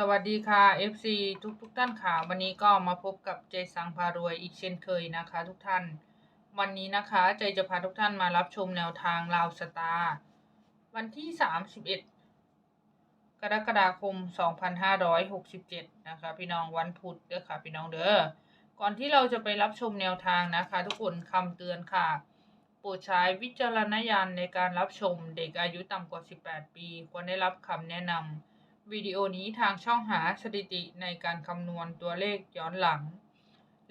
สวัสดีค่ะ FC ทุกทุกๆท่านค่ะ วันนี้ก็มาพบกับใจสังพารวยอีกเช่นเคยนะคะ ทุกท่าน วันนี้นะคะใจจะพาทุกท่านมารับชมแนวทางลาวสตาร์วันที่ 31 กรกฎาคม 2567 นะคะ พี่น้องวันพุธเด้อค่ะพี่น้องเด้อก่อนที่เราจะไปรับชมแนวทางนะคะ ทุกคนคำเตือนค่ะโปรดใช้วิจารณญาณในการรับชมเด็กอายุต่ำกว่า 18 ปี ควรได้รับคำแนะนำ วิดีโอนี้ทางช่องหาสถิติในการคำนวณตัวเลขย้อนหลัง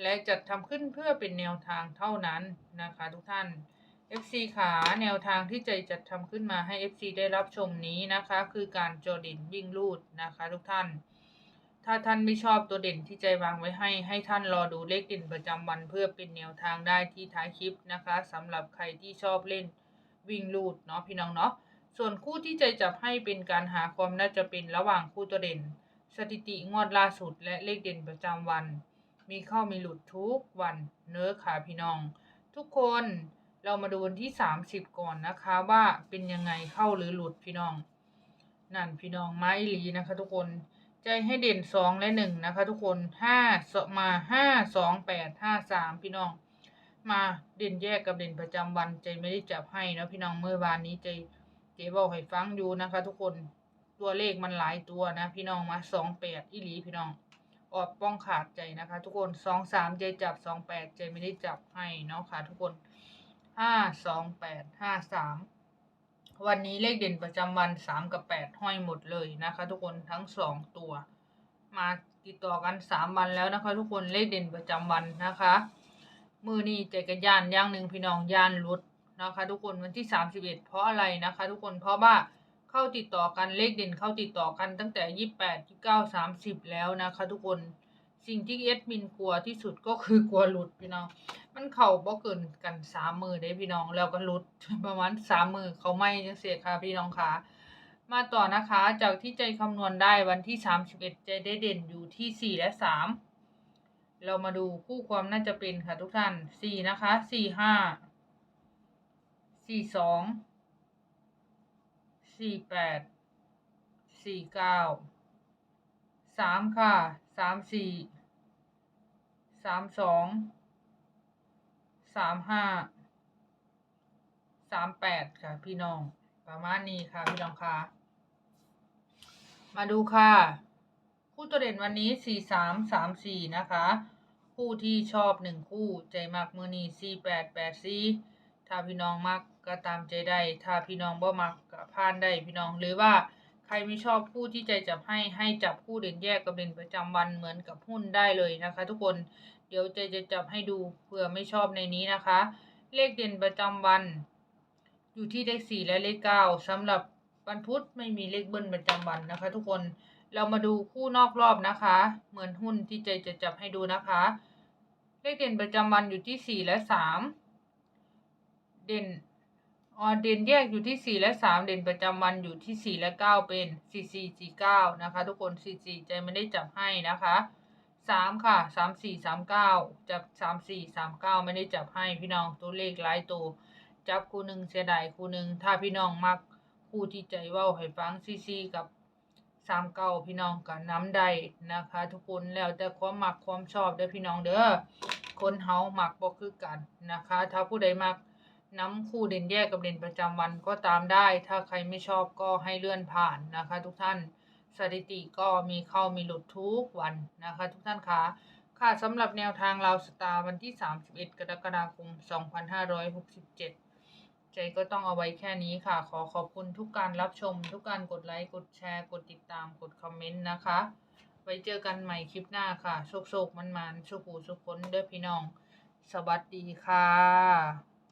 และจัดทำขึ้นเพื่อเป็นแนวทางเท่านั้นนะคะทุกท่าน FC ขาแนวทางที่ใจจัดทำขึ้นมาให้ FC ได้รับชมนี้นะคะ คือการโจอเด่นวิ่งลูดนะคะทุกท่าน ถ้าท่านไม่ชอบตัวเด่นที่ใจวางไว้ให้ ให้ท่านรอดูเลขเด่นประจำวันเพื่อเป็นแนวทางได้ที่ท้ายคลิปนะคะสำหรับใครที่ชอบเล่นวิ่งลูดเนาะพี่น้องเนาะ ส่วนคู่ที่ใจจับให้เป็นการหาความน่าจะเป็นระหว่างคู่ตัวเด่น สถิติงวดล่าสุดและเลขเด่นประจำวัน มีเข้ามีหลุดทุกวันเนื้อขาพี่น้อง ทุกคนเรามาดูวันที่ 30 ก่อนนะคะว่าเป็นยังไงเข้าหรือหลุดพี่น้อง นั่นพี่น้องไม้หลีนะคะ ทุกคนใจให้เด่นสองและหนึ่งนะคะ ทุกคนห้ามาห้าสองแปดห้าสามพี่น้อง มาเด่นแยกกับเด่นประจำวันใจไม่ได้จับให้นะพี่น้องเมื่อวานนี้ใจ เจ๊บอกให้ฟังอยู่นะคะ ทุกคนตัวเลขมันหลายตัวนะ พี่น้องมาสองแปดอีหลีพี่น้องออกป้องขาดใจนะคะ ทุกคนสองสามใจจับสองแปดใจไม่ได้จับให้เนาะค่ะ ทุกคนห้าสองแปดห้าสามวันนี้เลขเด่นประจำวันสามกับแปดห้อยหมดเลยนะคะ ทุกคนทั้งสองตัว มาติดต่อกันสามวันแล้วนะคะ ทุกคนเลขเด่นประจำวันนะคะ มือนี้ใจกันย่านย่างหนึ่งพี่น้องย่านรุด นะคะ ทุกคนวันที่ 31 เพราะอะไรนะคะ ทุกคนเพราะว่าเข้าติดต่อกันเลขเด่นเข้าติดต่อกันตั้งแต่ 28 29 30 แล้วนะคะ ทุกคนสิ่งที่เอดมินกลัวที่สุดก็คือกลัวหลุดพี่น้อง มันเข่าบ่เกินกันสามมือได้พี่น้องแล้วก็หลุดประมาณสามมือเขาไม่จังเสียค่ะพี่น้องค่ะมาต่อนะคะ จากที่ใจคำนวณได้วันที่31ใจได้เด่นอยู่ที่4และ3เรามาดูคู่ความน่าจะเป็นค่ะทุกท่าน4นะคะ4 5 สี่สอง สี่แปด สี่เก้า สามค่ะ สามสี่ สามสอง สามห้า สามแปดค่ะพี่น้อง ประมาณนี้ค่ะพี่น้องค่ะ มาดูค่ะ คู่ตัวเด่นวันนี้สี่สาม สามสี่นะคะ คู่ที่ชอบหนึ่งคู่ใจมากมือนี้สี่แปดแปดสี่ ถ้าพี่น้องมักก็ตามใจได้ ถ้าพี่น้องบ่มักก็พานได้พี่น้องหรือว่าใครไม่ชอบคู่ที่ใจจับให้ให้จับคู่เด่นแยกกับเด่นประจำวันเหมือนกับหุ้นได้เลยนะคะ ทุกคนเดี๋ยวใจจะจับให้ดูเผื่อไม่ชอบในนี้นะคะ เลขเด่นประจำวัน อยู่ที่เลขสี่และเลขเก้าสำหรับวันพุธไม่มีเลขเบิ้ลประจำวันนะคะ ทุกคนเรามาดูคู่นอกรอบนะคะ เหมือนหุ้นที่ใจจะจับให้ดูนะคะ เลขเด่นประจำวันอยู่ที่สี่และสาม เด่นอ๋อเด่นแยกอยู่ที่สี่และสามเด่นประจำวันอยู่ที่สี่และเก้าเป็นสี่สี่สี่เก้านะคะ ทุกคนสี่สี่ใจไม่ได้จับให้นะคะสามค่ะสามสี่สามเก้าจับสามสี่สามเก้าไม่ได้จับให้พี่น้องตัวเลขหลายตัวจับคู่หนึ่งเสียดายคู่หนึ่งถ้าพี่น้องมักคู่ที่ใจว่าให้ฟังซีซีกับสามเก้าพี่น้องกับน้ำได้นะคะ ทุกคนแล้วแต่ความมักความชอบเด้อพี่น้องเด้อคนเฮามักบ่คือกันนะคะ ถ้าผู้ใดมัก น้ำคู่เด่นแยกกับเด่นประจำวันก็ตามได้ ถ้าใครไม่ชอบก็ให้เลื่อนผ่านนะคะ ทุกท่านสถิติก็มีเข้ามีหลุดทุกวันนะคะ ทุกท่านคะค่ะสำหรับแนวทางเราสตาร์วันที่ 31 กรกฎาคม 2567 ใจก็ต้องเอาไว้แค่นี้ค่ะ ขอขอบคุณทุกการรับชม ทุกการกดไลค์ กดแชร์ กดติดตาม กดคอมเมนต์นะคะ ไว้เจอกันใหม่คลิปหน้าค่ะโชคโชคมันมันๆสุขหูสุขคนเด้อพี่น้อง สวัสดีค่ะ